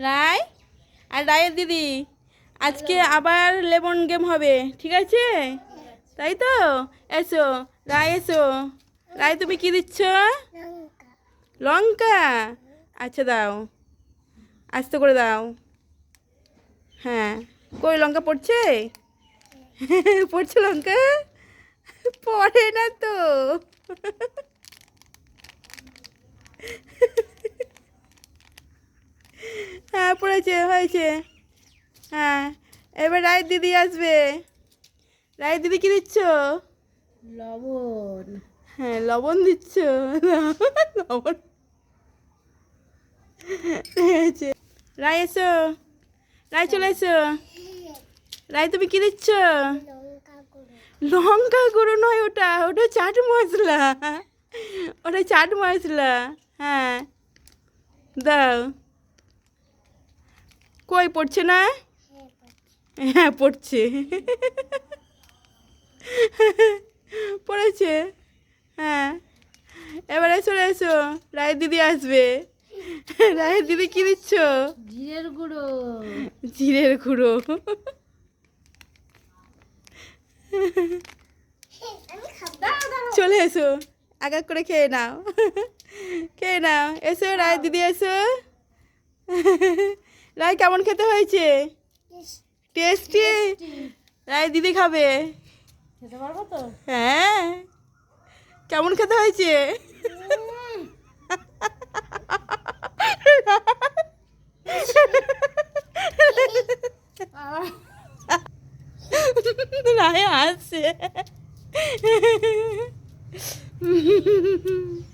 রায়? আর রায়ের দিদি? আজকে আবার লেমন গেম হবে, ঠিক আছে? তাই তো? এসো, রায় এসো। রায়, তুমি কি দিচ্ছ? লঙ্কা। আচ্ছা দাও। আস্তে করে দাও। হ্যাঁ। কই, লঙ্কা পড়ছে? পড়ছে লঙ্কা? পড়ে না তো। হ্যাঁ পড়েছে হয়েছে। হ্যাঁ এবার রায় দিদি আসবে। রায় দিদি কি দিচ্ছ? লবণ। হ্যাঁ লবণ দিচ্ছ। লবণ। হয়েছে। রায় এসো। রায় চলে এসো। রায় তুমি কি দিচ্ছ? লঙ্কা গুঁড়ো নয় ওটা ওটা চাট মশলা। ওটা চাট মশলা হ্যাঁ। দাও। কই পড়ছে না? হ্যাঁ পড়ছে। পড়েছে। হ্যাঁ। এবারে চলে এসো। রায়ের দিদি আসবে। রায়ের দিদি কি দিচ্ছ? জিরের গুঁড়ো। জিরের গুঁড়ো। চলে এসো। এক এক করে খেয়ে নাও। খেয়ে নাও। এসো রায় দিদি এসো। রায় কেমন খেতে হয়েছে? টেস্টি রায় দিদি খাবে? খেতে পারব তো? হ্যাঁ। কেমন খেতে হয়েছে? রায় আসছে।